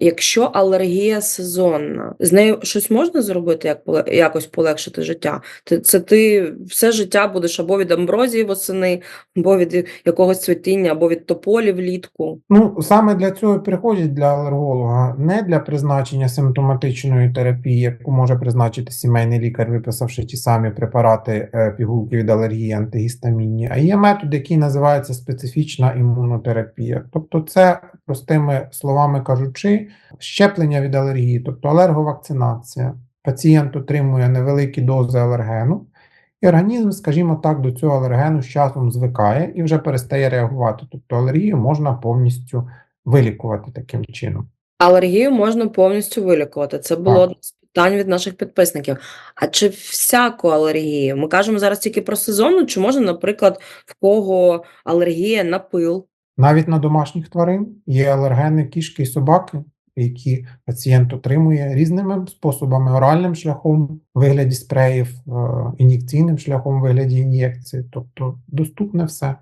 Якщо алергія сезонна, з нею щось можна зробити, як якось полегшити життя? Ти це ти все життя будеш або від амброзії восени, або від якогось цвітіння, або від тополі влітку. Ну, саме для цього приходять для алерголога, не для призначення симптоматичної терапії, яку може призначити сімейний лікар, виписавши ті самі препарати е, пігулки від алергії антигістамінні, а є метод, який називається специфічна імунотерапія. Тобто, це простими словами кажучи, щеплення від алергії, тобто алерговакцинація. Пацієнт отримує невеликі дози алергену, і організм, скажімо так, до цього алергену з часом звикає і вже перестає реагувати. Тобто алергію можна повністю вилікувати таким чином. Алергію можна повністю вилікувати. Це було одне з питань від наших підписників. А чи всяку алергію? Ми кажемо зараз тільки про сезонну, чи можна, наприклад, в кого алергія на пил? Навіть на домашніх тварин є алергени кішки і собаки, які пацієнт отримує різними способами: оральним шляхом вигляді спреїв, е, ін'єкційним шляхом вигляді ін'єкції. Тобто доступне все.